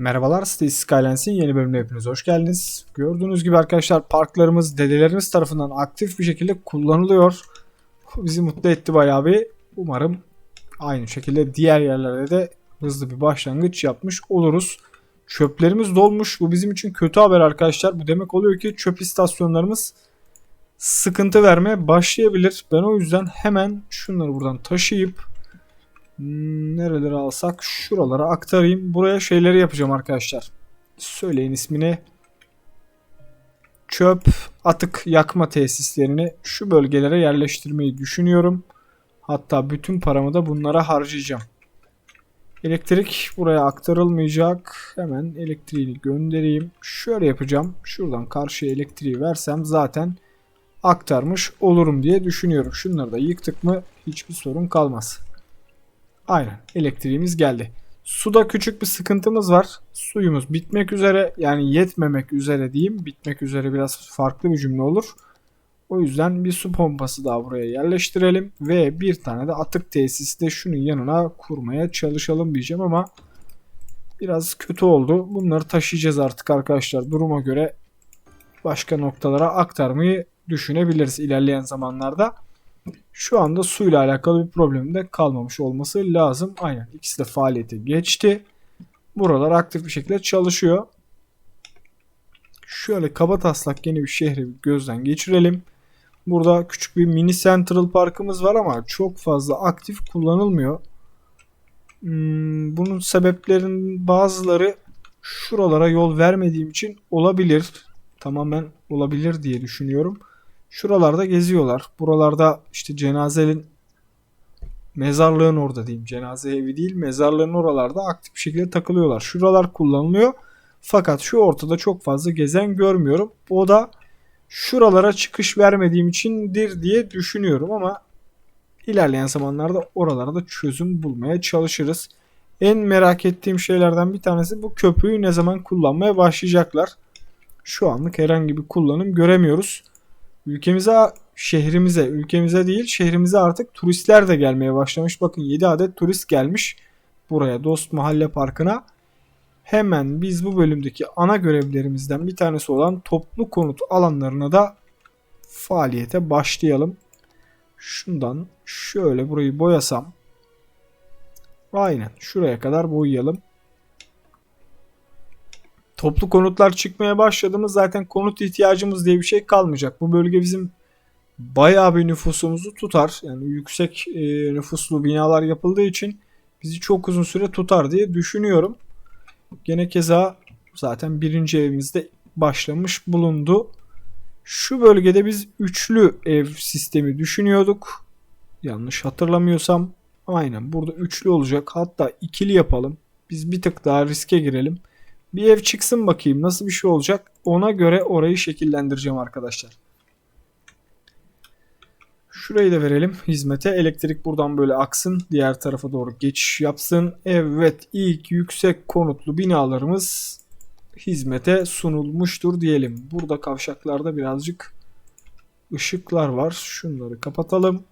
Merhabalar, Stay Skylines'in yeni bölümüne hepiniz hoş geldiniz. Gördüğünüz gibi arkadaşlar parklarımız dedelerimiz tarafından aktif bir şekilde kullanılıyor. Bizi mutlu etti bayağı bir. Umarım aynı şekilde diğer yerlerde de hızlı bir başlangıç yapmış oluruz. Çöplerimiz dolmuş. Bu bizim için kötü haber arkadaşlar. Bu demek oluyor ki çöp istasyonlarımız sıkıntı vermeye başlayabilir. Ben o yüzden hemen şunları buradan taşıyıp Nereleri alsak şuralara aktarayım. Buraya şeyleri yapacağım arkadaşlar. Söyleyin ismini. Çöp atık yakma tesislerini şu bölgelere yerleştirmeyi düşünüyorum. Hatta bütün paramı da bunlara harcayacağım. Elektrik buraya aktarılmayacak. Hemen elektriğini göndereyim. Şöyle yapacağım. Şuradan karşıya elektriği versem zaten aktarmış olurum diye düşünüyorum. Şunları da yıktık mı hiçbir sorun kalmaz. Aynen elektriğimiz geldi. Suda küçük bir sıkıntımız var. Suyumuz bitmek üzere yani yetmemek üzere diyeyim. Bitmek üzere biraz farklı bir cümle olur. O yüzden bir su pompası daha buraya yerleştirelim. Ve bir tane de atık tesisi de şunun yanına kurmaya çalışalım diyeceğim ama biraz kötü oldu. Bunları taşıyacağız artık arkadaşlar. Duruma göre başka noktalara aktarmayı düşünebiliriz ilerleyen zamanlarda. Şu anda suyla alakalı bir problem de kalmamış olması lazım. Aynen ikisi de faaliyete geçti. Buralar aktif bir şekilde çalışıyor. Şöyle kaba taslak yeni bir şehri gözden geçirelim. Burada küçük bir mini Central Park'ımız var ama çok fazla aktif kullanılmıyor. Hmm, bunun sebeplerin bazıları şuralara yol vermediğim için olabilir. Tamamen olabilir diye düşünüyorum. Şuralarda geziyorlar. Buralarda işte cenazenin mezarlığın orada diyeyim. Cenaze evi değil mezarlığın oralarda aktif bir şekilde takılıyorlar. Şuralar kullanılıyor. Fakat şu ortada çok fazla gezen görmüyorum. O da şuralara çıkış vermediğim içindir diye düşünüyorum ama ilerleyen zamanlarda oralarda çözüm bulmaya çalışırız. En merak ettiğim şeylerden bir tanesi bu köprüyü ne zaman kullanmaya başlayacaklar. Şu anlık herhangi bir kullanım göremiyoruz. Ülkemize, şehrimize, ülkemize değil şehrimize artık turistler de gelmeye başlamış. Bakın 7 adet turist gelmiş buraya Dost Mahalle Parkı'na. Hemen biz bu bölümdeki ana görevlerimizden bir tanesi olan toplu konut alanlarına da faaliyete başlayalım. Şundan şöyle burayı boyasam. Aynen şuraya kadar boyayalım. Toplu konutlar çıkmaya başladığımız zaten konut ihtiyacımız diye bir şey kalmayacak. Bu bölge bizim bayağı bir nüfusumuzu tutar. Yani yüksek e, nüfuslu binalar yapıldığı için bizi çok uzun süre tutar diye düşünüyorum. Gene keza zaten birinci evimizde başlamış bulundu. Şu bölgede biz üçlü ev sistemi düşünüyorduk. Yanlış hatırlamıyorsam. Aynen burada üçlü olacak. Hatta ikili yapalım. Biz bir tık daha riske girelim. Bir ev çıksın bakayım nasıl bir şey olacak. Ona göre orayı şekillendireceğim arkadaşlar. Şurayı da verelim hizmete. Elektrik buradan böyle aksın. Diğer tarafa doğru geçiş yapsın. Evet ilk yüksek konutlu binalarımız hizmete sunulmuştur diyelim. Burada kavşaklarda birazcık ışıklar var. Şunları kapatalım.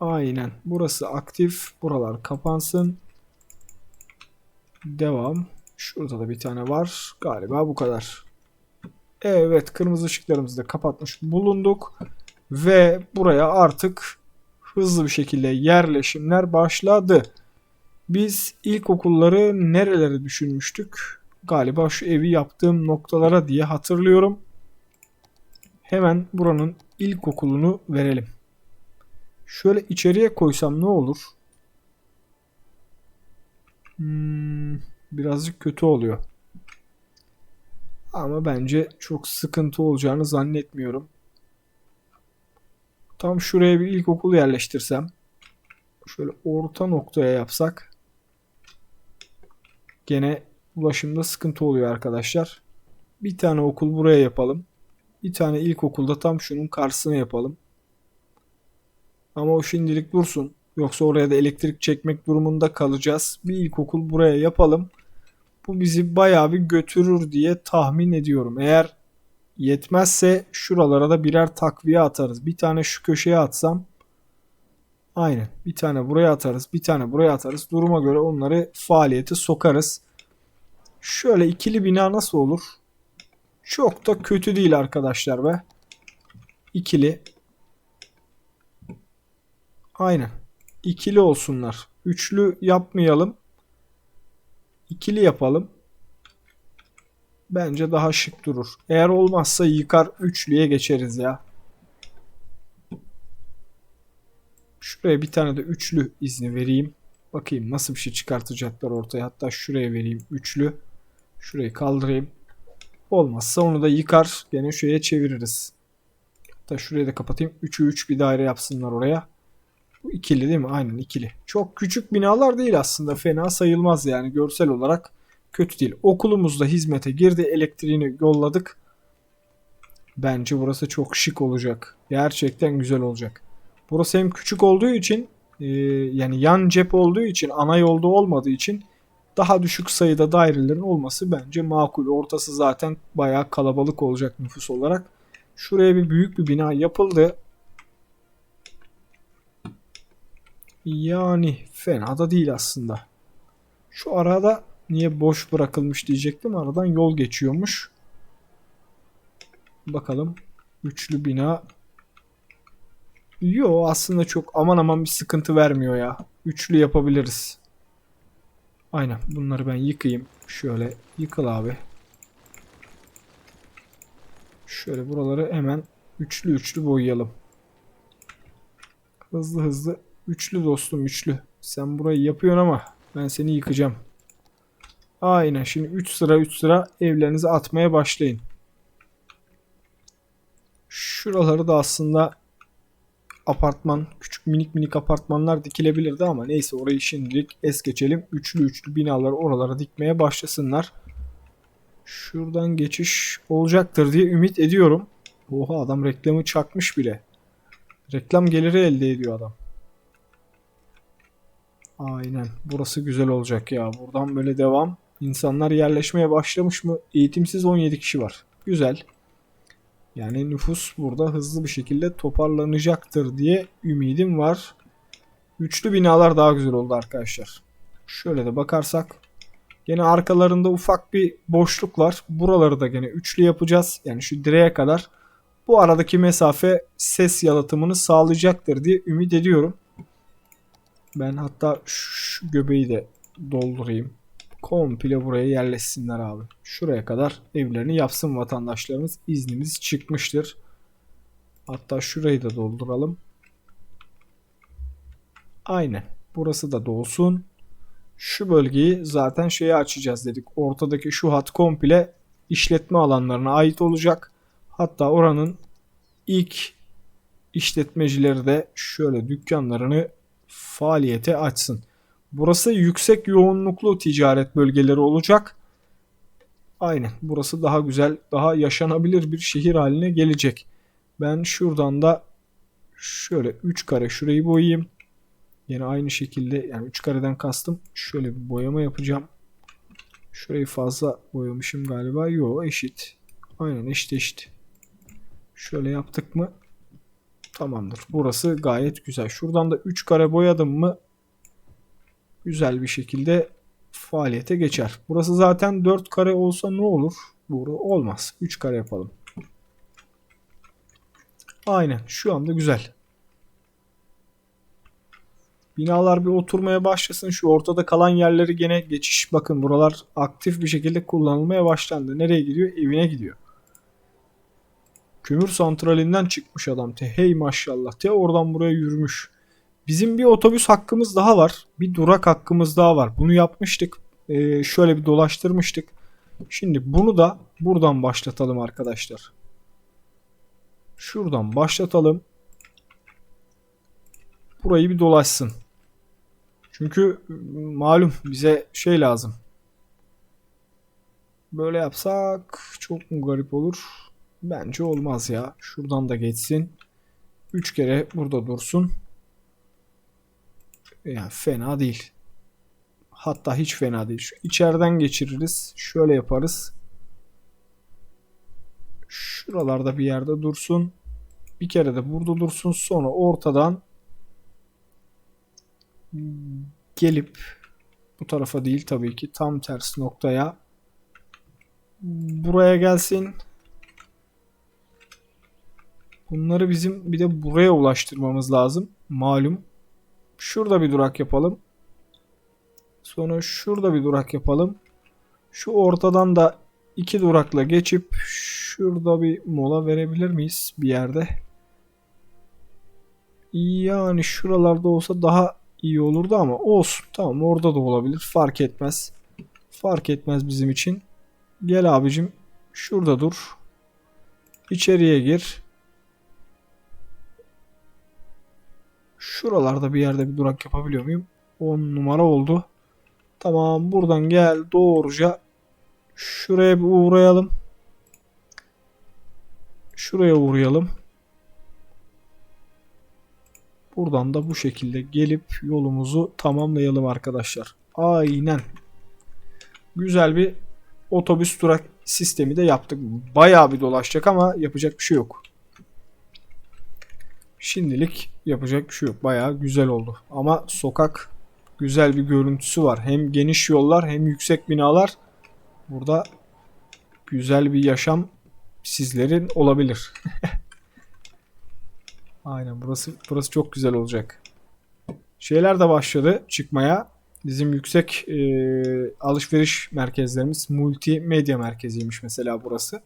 Aynen. Burası aktif. Buralar kapansın. Devam. Şurada da bir tane var. Galiba bu kadar. Evet kırmızı ışıklarımızı da kapatmış bulunduk. Ve buraya artık hızlı bir şekilde yerleşimler başladı. Biz ilkokulları nerelere düşünmüştük? Galiba şu evi yaptığım noktalara diye hatırlıyorum. Hemen buranın ilkokulunu verelim. Şöyle içeriye koysam ne olur? Hmm, birazcık kötü oluyor. Ama bence çok sıkıntı olacağını zannetmiyorum. Tam şuraya bir ilkokul yerleştirsem. Şöyle orta noktaya yapsak. Gene ulaşımda sıkıntı oluyor arkadaşlar. Bir tane okul buraya yapalım. Bir tane ilkokulda tam şunun karşısına yapalım. Ama o şimdilik dursun. Yoksa oraya da elektrik çekmek durumunda kalacağız. Bir ilkokul buraya yapalım. Bu bizi bayağı bir götürür diye tahmin ediyorum. Eğer yetmezse şuralara da birer takviye atarız. Bir tane şu köşeye atsam aynen bir tane buraya atarız. Bir tane buraya atarız. Duruma göre onları faaliyete sokarız. Şöyle ikili bina nasıl olur? Çok da kötü değil arkadaşlar be. İkili. Aynen. İkili olsunlar. Üçlü yapmayalım. İkili yapalım. Bence daha şık durur. Eğer olmazsa yıkar üçlüye geçeriz ya. Şuraya bir tane de üçlü izni vereyim. Bakayım nasıl bir şey çıkartacaklar ortaya. Hatta şuraya vereyim üçlü. Şurayı kaldırayım. Olmazsa onu da yıkar. Gene şuraya çeviririz. Hatta şurayı da kapatayım. 3'ü 3 bir daire yapsınlar oraya. İkili değil mi? Aynen ikili. Çok küçük binalar değil aslında. Fena sayılmaz yani görsel olarak kötü değil. Okulumuz da hizmete girdi. Elektriğini yolladık. Bence burası çok şık olacak. Gerçekten güzel olacak. Burası hem küçük olduğu için e, yani yan cep olduğu için ana yolda olmadığı için daha düşük sayıda dairelerin olması bence makul. Ortası zaten bayağı kalabalık olacak nüfus olarak. Şuraya bir büyük bir bina yapıldı. Yani fena da değil aslında. Şu arada niye boş bırakılmış diyecektim. Aradan yol geçiyormuş. Bakalım. Üçlü bina. Yo aslında çok aman aman bir sıkıntı vermiyor ya. Üçlü yapabiliriz. Aynen bunları ben yıkayayım. Şöyle yıkıl abi. Şöyle buraları hemen üçlü üçlü boyayalım. Hızlı hızlı. Üçlü dostum üçlü. Sen burayı yapıyorsun ama ben seni yıkacağım. Aynen şimdi 3 sıra 3 sıra evlerinizi atmaya başlayın. Şuraları da aslında apartman, küçük minik minik apartmanlar dikilebilirdi ama neyse orayı şimdilik es geçelim. Üçlü üçlü binaları oralara dikmeye başlasınlar. Şuradan geçiş olacaktır diye ümit ediyorum. Oha adam reklamı çakmış bile. Reklam geliri elde ediyor adam. Aynen. Burası güzel olacak ya. Buradan böyle devam. İnsanlar yerleşmeye başlamış mı? Eğitimsiz 17 kişi var. Güzel. Yani nüfus burada hızlı bir şekilde toparlanacaktır diye ümidim var. Üçlü binalar daha güzel oldu arkadaşlar. Şöyle de bakarsak Gene arkalarında ufak bir boşluk var. Buraları da gene üçlü yapacağız. Yani şu direğe kadar. Bu aradaki mesafe ses yalıtımını sağlayacaktır diye ümit ediyorum. Ben hatta şu göbeği de doldurayım. Komple buraya yerleşsinler abi. Şuraya kadar evlerini yapsın vatandaşlarımız. İznimiz çıkmıştır. Hatta şurayı da dolduralım. Aynen. Burası da dolsun. Şu bölgeyi zaten şeye açacağız dedik. Ortadaki şu hat komple işletme alanlarına ait olacak. Hatta oranın ilk işletmecileri de şöyle dükkanlarını faaliyete açsın. Burası yüksek yoğunluklu ticaret bölgeleri olacak. Aynen burası daha güzel, daha yaşanabilir bir şehir haline gelecek. Ben şuradan da şöyle 3 kare şurayı boyayayım. Yine aynı şekilde yani 3 kareden kastım. Şöyle bir boyama yapacağım. Şurayı fazla boyamışım galiba. Yo eşit. Aynen eşit eşit. Şöyle yaptık mı? Tamamdır. Burası gayet güzel. Şuradan da 3 kare boyadım mı güzel bir şekilde faaliyete geçer. Burası zaten 4 kare olsa ne olur? Burada olmaz. 3 kare yapalım. Aynen. Şu anda güzel. Binalar bir oturmaya başlasın. Şu ortada kalan yerleri gene geçiş. Bakın buralar aktif bir şekilde kullanılmaya başlandı. Nereye gidiyor? Evine gidiyor. Kömür santralinden çıkmış adam. Te hey maşallah. Te oradan buraya yürümüş. Bizim bir otobüs hakkımız daha var. Bir durak hakkımız daha var. Bunu yapmıştık. Ee, şöyle bir dolaştırmıştık. Şimdi bunu da buradan başlatalım arkadaşlar. Şuradan başlatalım. Burayı bir dolaşsın. Çünkü malum bize şey lazım. Böyle yapsak çok mu garip olur? Bence olmaz ya. Şuradan da geçsin. 3 kere burada dursun. Yani fena değil. Hatta hiç fena değil. Şu içeriden geçiririz. Şöyle yaparız. Şuralarda bir yerde dursun. Bir kere de burada dursun. Sonra ortadan gelip bu tarafa değil tabii ki tam ters noktaya buraya gelsin. Bunları bizim bir de buraya ulaştırmamız lazım. Malum. Şurada bir durak yapalım. Sonra şurada bir durak yapalım. Şu ortadan da iki durakla geçip şurada bir mola verebilir miyiz bir yerde? Yani şuralarda olsa daha iyi olurdu ama olsun. Tamam orada da olabilir. Fark etmez. Fark etmez bizim için. Gel abicim. Şurada dur. İçeriye gir. Şuralarda bir yerde bir durak yapabiliyor muyum? 10 numara oldu. Tamam buradan gel doğruca şuraya bir uğrayalım. Şuraya uğrayalım. Buradan da bu şekilde gelip yolumuzu tamamlayalım arkadaşlar. Aynen. Güzel bir otobüs durak sistemi de yaptık. Bayağı bir dolaşacak ama yapacak bir şey yok. Şimdilik yapacak bir şey yok. Bayağı güzel oldu. Ama sokak güzel bir görüntüsü var. Hem geniş yollar hem yüksek binalar. Burada güzel bir yaşam sizlerin olabilir. Aynen burası burası çok güzel olacak. Şeyler de başladı çıkmaya. Bizim yüksek e, alışveriş merkezlerimiz multimedya merkeziymiş mesela burası.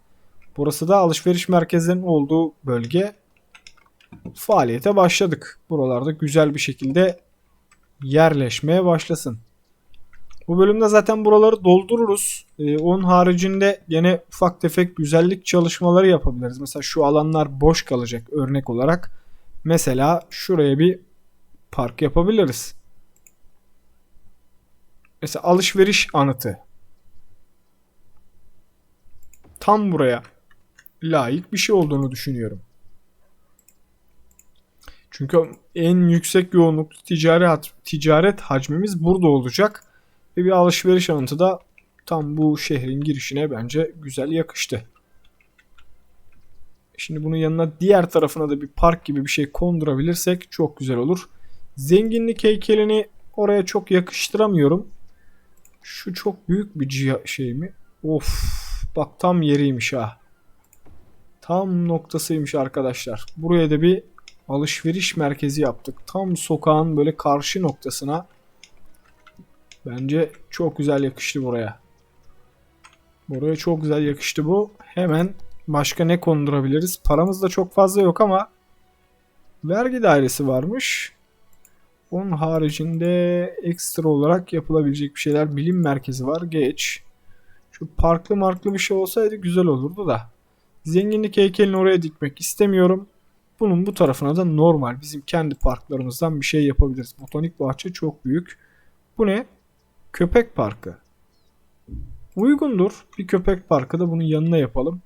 Burası da alışveriş merkezlerinin olduğu bölge. Faaliyete başladık. Buralarda güzel bir şekilde yerleşmeye başlasın. Bu bölümde zaten buraları doldururuz. Ee, onun haricinde gene ufak tefek güzellik çalışmaları yapabiliriz. Mesela şu alanlar boş kalacak örnek olarak. Mesela şuraya bir park yapabiliriz. Mesela alışveriş anıtı. Tam buraya layık bir şey olduğunu düşünüyorum. Çünkü en yüksek yoğunluklu ticaret ticaret hacmimiz burada olacak. Ve bir alışveriş anıtı da tam bu şehrin girişine bence güzel yakıştı. Şimdi bunun yanına diğer tarafına da bir park gibi bir şey kondurabilirsek çok güzel olur. Zenginlik heykelini oraya çok yakıştıramıyorum. Şu çok büyük bir şey mi? Of bak tam yeriymiş ha. Tam noktasıymış arkadaşlar. Buraya da bir alışveriş merkezi yaptık. Tam sokağın böyle karşı noktasına. Bence çok güzel yakıştı buraya. Buraya çok güzel yakıştı bu. Hemen başka ne kondurabiliriz? Paramız da çok fazla yok ama vergi dairesi varmış. Onun haricinde ekstra olarak yapılabilecek bir şeyler. Bilim merkezi var. Geç. Şu parklı marklı bir şey olsaydı güzel olurdu da. Zenginlik heykelini oraya dikmek istemiyorum. Bunun bu tarafına da normal bizim kendi parklarımızdan bir şey yapabiliriz. Botanik bahçe çok büyük. Bu ne? Köpek parkı. Uygundur. Bir köpek parkı da bunun yanına yapalım.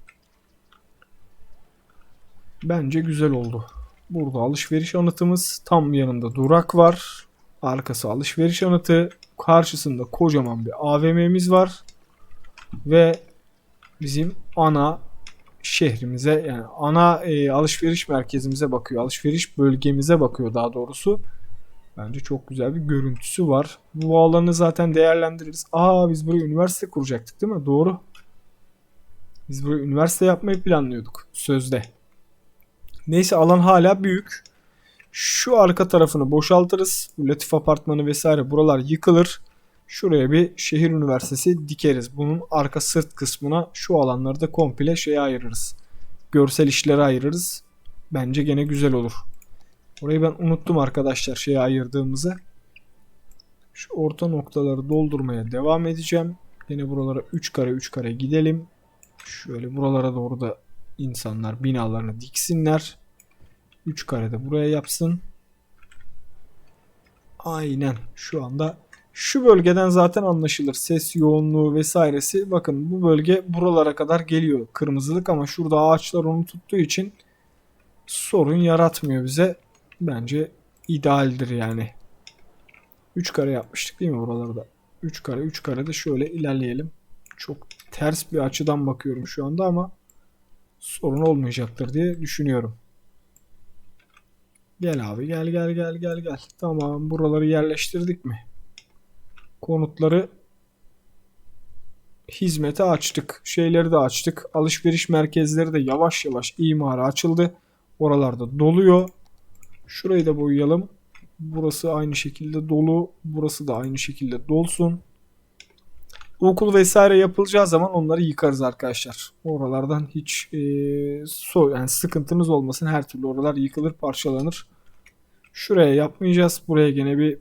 Bence güzel oldu. Burada alışveriş anıtımız. Tam yanında durak var. Arkası alışveriş anıtı. Karşısında kocaman bir AVM'miz var. Ve bizim ana şehrimize yani ana e, alışveriş merkezimize bakıyor. Alışveriş bölgemize bakıyor daha doğrusu. Bence çok güzel bir görüntüsü var. Bu alanı zaten değerlendiririz. Aa biz buraya üniversite kuracaktık değil mi? Doğru. Biz buraya üniversite yapmayı planlıyorduk sözde. Neyse alan hala büyük. Şu arka tarafını boşaltırız. Latif apartmanı vesaire buralar yıkılır. Şuraya bir şehir üniversitesi dikeriz. Bunun arka sırt kısmına şu alanları da komple şeye ayırırız. Görsel işlere ayırırız. Bence gene güzel olur. Orayı ben unuttum arkadaşlar şeye ayırdığımızı. Şu orta noktaları doldurmaya devam edeceğim. Yine buralara 3 kare 3 kare gidelim. Şöyle buralara doğru da insanlar binalarını diksinler. 3 kare de buraya yapsın. Aynen şu anda şu bölgeden zaten anlaşılır. Ses yoğunluğu vesairesi. Bakın bu bölge buralara kadar geliyor kırmızılık ama şurada ağaçlar onu tuttuğu için sorun yaratmıyor bize. Bence idealdir yani. 3 kare yapmıştık değil mi buralarda? 3 kare 3 kare de şöyle ilerleyelim. Çok ters bir açıdan bakıyorum şu anda ama sorun olmayacaktır diye düşünüyorum. Gel abi gel gel gel gel gel. Tamam buraları yerleştirdik mi? Konutları hizmete açtık. Şeyleri de açtık. Alışveriş merkezleri de yavaş yavaş imara açıldı. Oralarda doluyor. Şurayı da boyayalım. Burası aynı şekilde dolu. Burası da aynı şekilde dolsun. Okul vesaire yapılacağı zaman onları yıkarız arkadaşlar. Oralardan hiç e, so yani sıkıntımız olmasın. Her türlü oralar yıkılır, parçalanır. Şuraya yapmayacağız. Buraya gene bir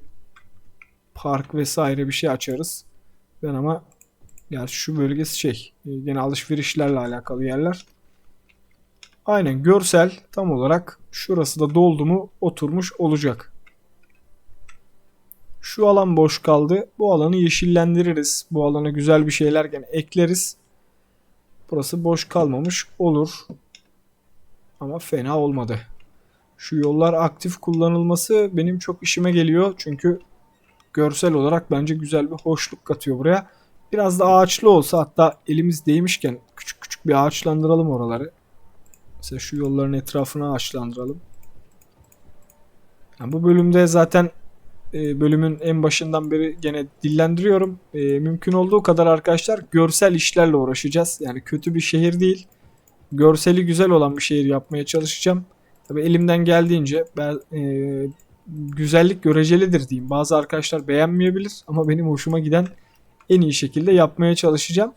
park vesaire bir şey açarız. Ben ama yani şu bölgesi şey e, gene alışverişlerle alakalı yerler. Aynen görsel tam olarak şurası da doldu mu oturmuş olacak. Şu alan boş kaldı. Bu alanı yeşillendiririz. Bu alana güzel bir şeyler gene ekleriz. Burası boş kalmamış olur. Ama fena olmadı. Şu yollar aktif kullanılması benim çok işime geliyor. Çünkü görsel olarak bence güzel bir hoşluk katıyor buraya. Biraz da ağaçlı olsa hatta elimiz değmişken küçük küçük bir ağaçlandıralım oraları. Mesela şu yolların etrafını ağaçlandıralım. Yani bu bölümde zaten e, bölümün en başından beri gene dillendiriyorum. E, mümkün olduğu kadar arkadaşlar görsel işlerle uğraşacağız. Yani kötü bir şehir değil. Görseli güzel olan bir şehir yapmaya çalışacağım. Tabi elimden geldiğince ben e, güzellik görecelidir diyeyim. Bazı arkadaşlar beğenmeyebilir ama benim hoşuma giden en iyi şekilde yapmaya çalışacağım.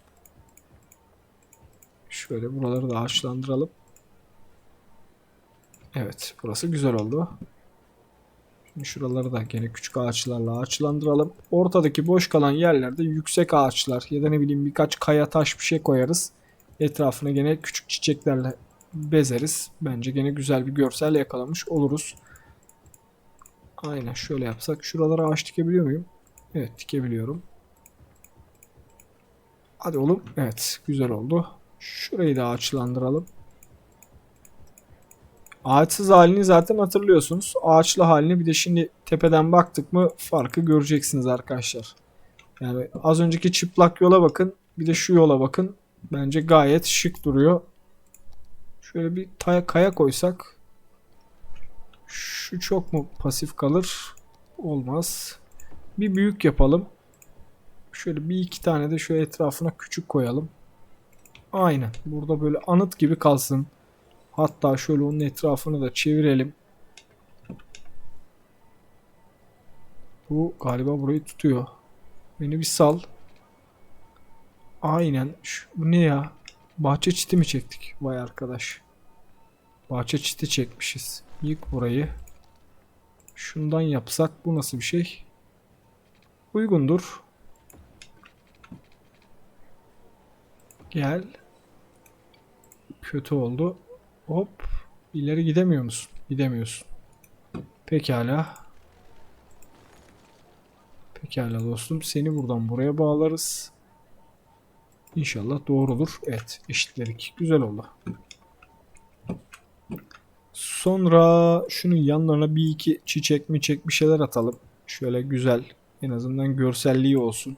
Şöyle buraları da ağaçlandıralım. Evet burası güzel oldu. Şimdi şuraları da gene küçük ağaçlarla ağaçlandıralım. Ortadaki boş kalan yerlerde yüksek ağaçlar ya da ne bileyim birkaç kaya taş bir şey koyarız. Etrafına gene küçük çiçeklerle bezeriz. Bence gene güzel bir görsel yakalamış oluruz. Aynen şöyle yapsak. Şuralara ağaç dikebiliyor muyum? Evet dikebiliyorum. Hadi oğlum. Evet güzel oldu. Şurayı da ağaçlandıralım. Ağaçsız halini zaten hatırlıyorsunuz. Ağaçlı halini bir de şimdi tepeden baktık mı farkı göreceksiniz arkadaşlar. Yani az önceki çıplak yola bakın. Bir de şu yola bakın. Bence gayet şık duruyor. Şöyle bir kaya koysak. Şu çok mu pasif kalır? Olmaz. Bir büyük yapalım. Şöyle bir iki tane de şu etrafına küçük koyalım. Aynen. Burada böyle anıt gibi kalsın. Hatta şöyle onun etrafını da çevirelim. Bu galiba burayı tutuyor. Beni bir sal. Aynen. Şu, ne ya? Bahçe çiti mi çektik? Vay arkadaş. Bahçe çiti çekmişiz. Yık burayı. Şundan yapsak bu nasıl bir şey? Uygundur. Gel. Kötü oldu. Hop. İleri gidemiyor musun? Gidemiyorsun. Pekala. Pekala dostum. Seni buradan buraya bağlarız. İnşallah doğrudur. Evet. Eşitlerik. Güzel oldu. Sonra şunun yanlarına bir iki çiçek mi çek bir şeyler atalım. Şöyle güzel. En azından görselliği olsun.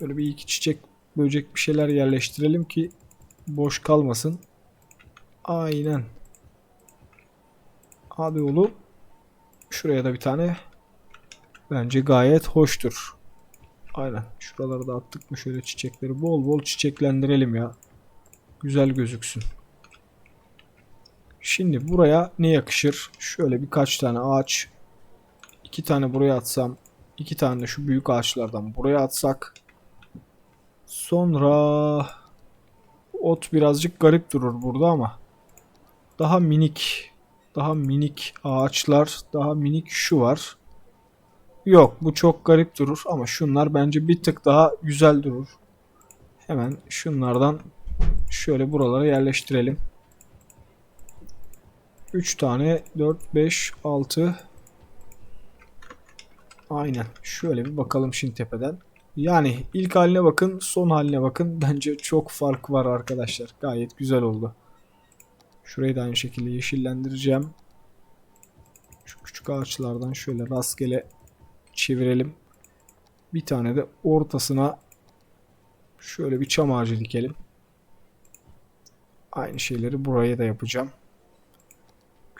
Böyle bir iki çiçek böcek bir şeyler yerleştirelim ki boş kalmasın. Aynen. Hadi oğlum. Şuraya da bir tane. Bence gayet hoştur. Aynen. Şuraları da attık mı şöyle çiçekleri bol bol çiçeklendirelim ya. Güzel gözüksün. Şimdi buraya ne yakışır? Şöyle birkaç tane ağaç. iki tane buraya atsam. iki tane de şu büyük ağaçlardan buraya atsak. Sonra ot birazcık garip durur burada ama daha minik daha minik ağaçlar daha minik şu var. Yok bu çok garip durur ama şunlar bence bir tık daha güzel durur. Hemen şunlardan şöyle buralara yerleştirelim. 3 tane 4 5 6 Aynen. Şöyle bir bakalım şimdi tepeden. Yani ilk haline bakın, son haline bakın. Bence çok fark var arkadaşlar. Gayet güzel oldu. Şurayı da aynı şekilde yeşillendireceğim. Şu küçük ağaçlardan şöyle rastgele çevirelim. Bir tane de ortasına şöyle bir çam ağacı dikelim. Aynı şeyleri buraya da yapacağım.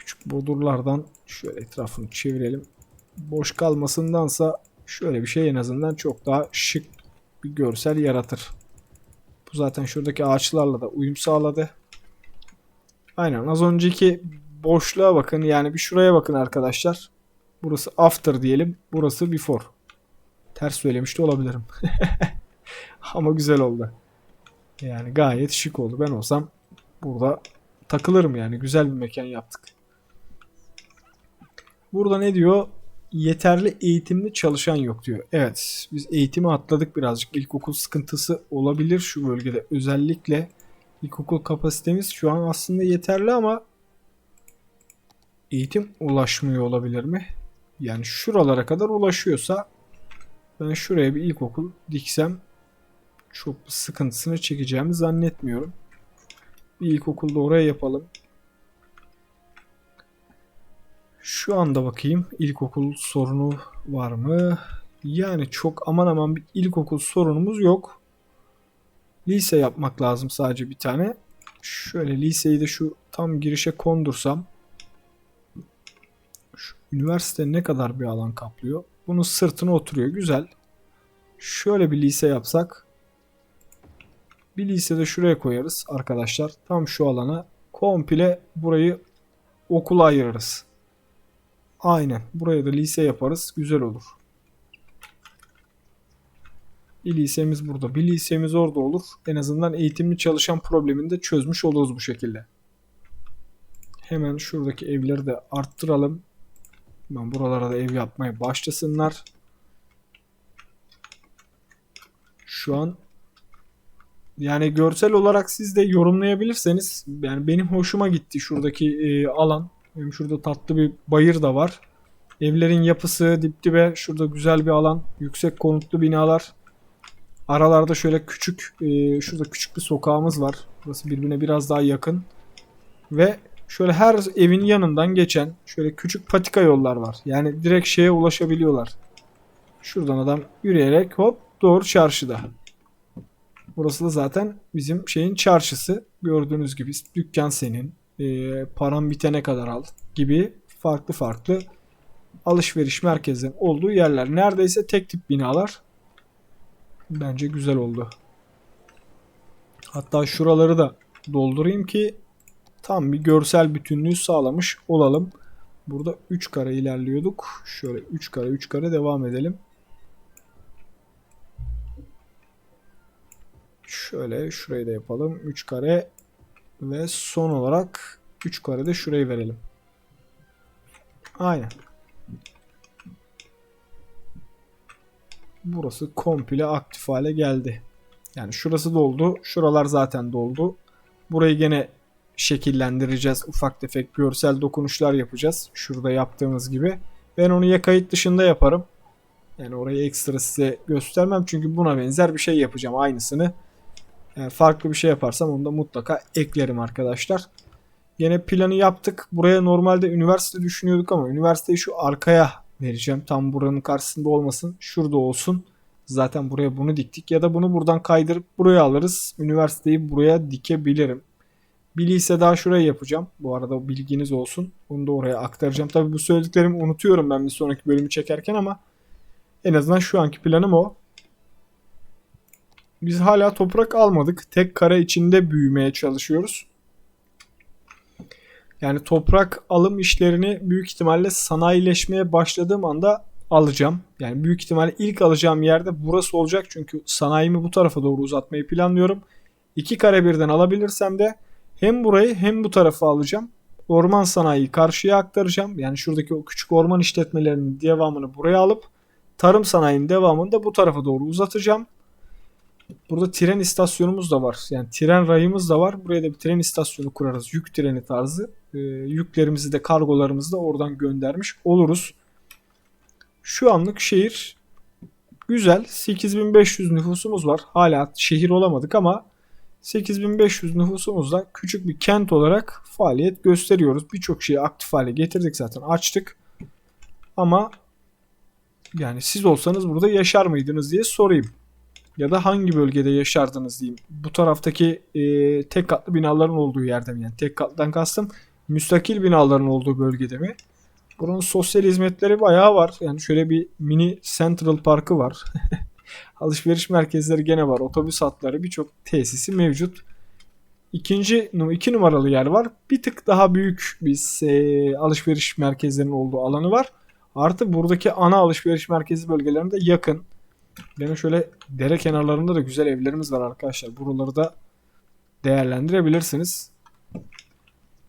Küçük bodurlardan şöyle etrafını çevirelim. Boş kalmasındansa şöyle bir şey en azından çok daha şık bir görsel yaratır. Bu zaten şuradaki ağaçlarla da uyum sağladı. Aynen az önceki boşluğa bakın. Yani bir şuraya bakın arkadaşlar. Burası after diyelim. Burası before. Ters söylemiş de olabilirim. Ama güzel oldu. Yani gayet şık oldu. Ben olsam burada takılırım yani. Güzel bir mekan yaptık. Burada ne diyor? Yeterli eğitimli çalışan yok diyor. Evet biz eğitimi atladık birazcık. İlkokul sıkıntısı olabilir şu bölgede. Özellikle ilkokul kapasitemiz şu an aslında yeterli ama eğitim ulaşmıyor olabilir mi? Yani şuralara kadar ulaşıyorsa ben şuraya bir ilkokul diksem çok sıkıntısını çekeceğimi zannetmiyorum. Bir ilkokulda oraya yapalım. Şu anda bakayım ilkokul sorunu var mı? Yani çok aman aman bir ilkokul sorunumuz yok. Lise yapmak lazım sadece bir tane. Şöyle liseyi de şu tam girişe kondursam. Şu üniversite ne kadar bir alan kaplıyor? Bunun sırtına oturuyor. Güzel. Şöyle bir lise yapsak. Bir lise de şuraya koyarız arkadaşlar. Tam şu alana komple burayı okula ayırırız. Aynen. Buraya da lise yaparız. Güzel olur. Bir lisemiz burada. Bir lisemiz orada olur. En azından eğitimli çalışan problemini de çözmüş oluruz bu şekilde. Hemen şuradaki evleri de arttıralım. Ben buralara da ev yapmaya başlasınlar. Şu an yani görsel olarak siz de yorumlayabilirseniz yani benim hoşuma gitti şuradaki e, alan. Hem şurada tatlı bir bayır da var. Evlerin yapısı dip dibe şurada güzel bir alan. Yüksek konutlu binalar. Aralarda şöyle küçük e, şurada küçük bir sokağımız var. Burası birbirine biraz daha yakın. Ve şöyle her evin yanından geçen şöyle küçük patika yollar var. Yani direkt şeye ulaşabiliyorlar. Şuradan adam yürüyerek hop doğru çarşıda. Burası da zaten bizim şeyin çarşısı. Gördüğünüz gibi dükkan senin. E, param bitene kadar al gibi farklı farklı alışveriş merkezlerinin olduğu yerler. Neredeyse tek tip binalar. Bence güzel oldu. Hatta şuraları da doldurayım ki tam bir görsel bütünlüğü sağlamış olalım. Burada 3 kare ilerliyorduk. Şöyle 3 kare 3 kare devam edelim. Şöyle şurayı da yapalım. 3 kare ve son olarak 3 kare de şurayı verelim. Aynen. Burası komple aktif hale geldi. Yani şurası doldu. Şuralar zaten doldu. Burayı gene şekillendireceğiz. Ufak tefek görsel dokunuşlar yapacağız. Şurada yaptığımız gibi. Ben onu ya kayıt dışında yaparım. Yani orayı ekstra size göstermem. Çünkü buna benzer bir şey yapacağım. Aynısını. Yani farklı bir şey yaparsam onu da mutlaka eklerim arkadaşlar. Yine planı yaptık. Buraya normalde üniversite düşünüyorduk ama üniversiteyi şu arkaya vereceğim. Tam buranın karşısında olmasın. Şurada olsun. Zaten buraya bunu diktik. Ya da bunu buradan kaydırıp buraya alırız. Üniversiteyi buraya dikebilirim. Bir lise daha şuraya yapacağım. Bu arada bilginiz olsun. Onu da oraya aktaracağım. Tabi bu söylediklerimi unutuyorum ben bir sonraki bölümü çekerken ama en azından şu anki planım o. Biz hala toprak almadık. Tek kare içinde büyümeye çalışıyoruz. Yani toprak alım işlerini büyük ihtimalle sanayileşmeye başladığım anda alacağım. Yani büyük ihtimalle ilk alacağım yerde burası olacak. Çünkü sanayimi bu tarafa doğru uzatmayı planlıyorum. İki kare birden alabilirsem de hem burayı hem bu tarafı alacağım. Orman sanayiyi karşıya aktaracağım. Yani şuradaki o küçük orman işletmelerinin devamını buraya alıp tarım sanayinin devamını da bu tarafa doğru uzatacağım. Burada tren istasyonumuz da var. Yani tren rayımız da var. Buraya da bir tren istasyonu kurarız. Yük treni tarzı. Ee, yüklerimizi de kargolarımızı da oradan göndermiş oluruz. Şu anlık şehir güzel. 8500 nüfusumuz var. Hala şehir olamadık ama 8500 nüfusumuzla küçük bir kent olarak faaliyet gösteriyoruz. Birçok şeyi aktif hale getirdik zaten açtık. Ama yani siz olsanız burada yaşar mıydınız diye sorayım. Ya da hangi bölgede yaşardınız diyeyim. Bu taraftaki e, tek katlı binaların olduğu yerde mi? Yani tek kattan kastım müstakil binaların olduğu bölgede mi? Buranın sosyal hizmetleri bayağı var. Yani şöyle bir mini Central Park'ı var. Alışveriş merkezleri gene var. Otobüs hatları birçok tesisi mevcut. İkinci, iki numaralı yer var. Bir tık daha büyük bir e, alışveriş merkezlerinin olduğu alanı var. Artı buradaki ana alışveriş merkezi bölgelerinde yakın. Gene şöyle dere kenarlarında da güzel evlerimiz var arkadaşlar. Buraları da değerlendirebilirsiniz.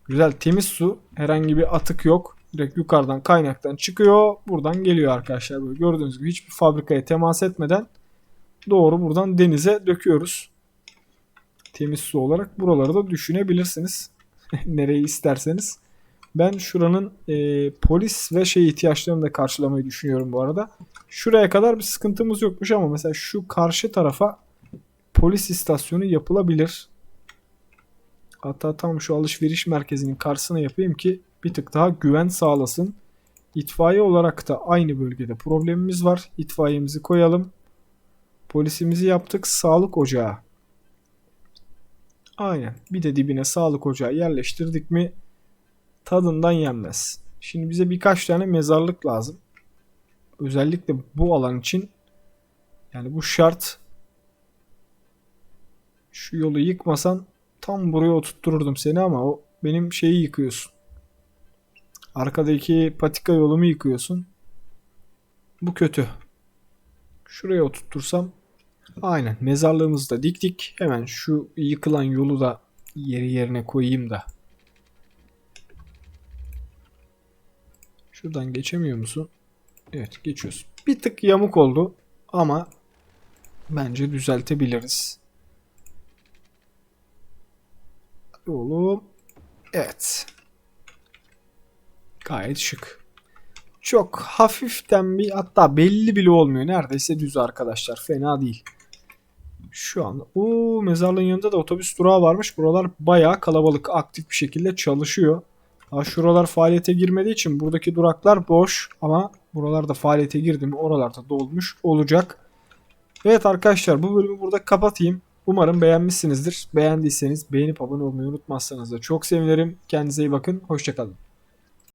Güzel temiz su. Herhangi bir atık yok. Direkt yukarıdan kaynaktan çıkıyor. Buradan geliyor arkadaşlar. Böyle gördüğünüz gibi hiçbir fabrikaya temas etmeden doğru buradan denize döküyoruz. Temiz su olarak buraları da düşünebilirsiniz. Nereyi isterseniz. Ben şuranın e, polis ve şey ihtiyaçlarını da karşılamayı düşünüyorum bu arada. Şuraya kadar bir sıkıntımız yokmuş ama mesela şu karşı tarafa polis istasyonu yapılabilir. Hatta tam şu alışveriş merkezinin karşısına yapayım ki bir tık daha güven sağlasın. İtfaiye olarak da aynı bölgede problemimiz var. İtfaiyemizi koyalım. Polisimizi yaptık. Sağlık ocağı. Aynen. Bir de dibine sağlık ocağı yerleştirdik mi tadından yenmez. Şimdi bize birkaç tane mezarlık lazım. Özellikle bu alan için yani bu şart şu yolu yıkmasan tam buraya oturttururdum seni ama o benim şeyi yıkıyorsun. Arkadaki patika yolumu yıkıyorsun. Bu kötü. Şuraya oturtursam aynen mezarlığımızı da diktik. Hemen şu yıkılan yolu da yeri yerine koyayım da. Şuradan geçemiyor musun? Evet geçiyorsun. Bir tık yamuk oldu ama bence düzeltebiliriz. Oğlum. Evet. Gayet şık. Çok hafiften bir hatta belli bile olmuyor. Neredeyse düz arkadaşlar. Fena değil. Şu anda. o mezarlığın yanında da otobüs durağı varmış. Buralar bayağı kalabalık. Aktif bir şekilde çalışıyor. Ha, şuralar faaliyete girmediği için buradaki duraklar boş. Ama buralarda faaliyete girdi mi oralarda dolmuş olacak. Evet arkadaşlar bu bölümü burada kapatayım. Umarım beğenmişsinizdir. Beğendiyseniz beğenip abone olmayı unutmazsanız da çok sevinirim. Kendinize iyi bakın. Hoşçakalın.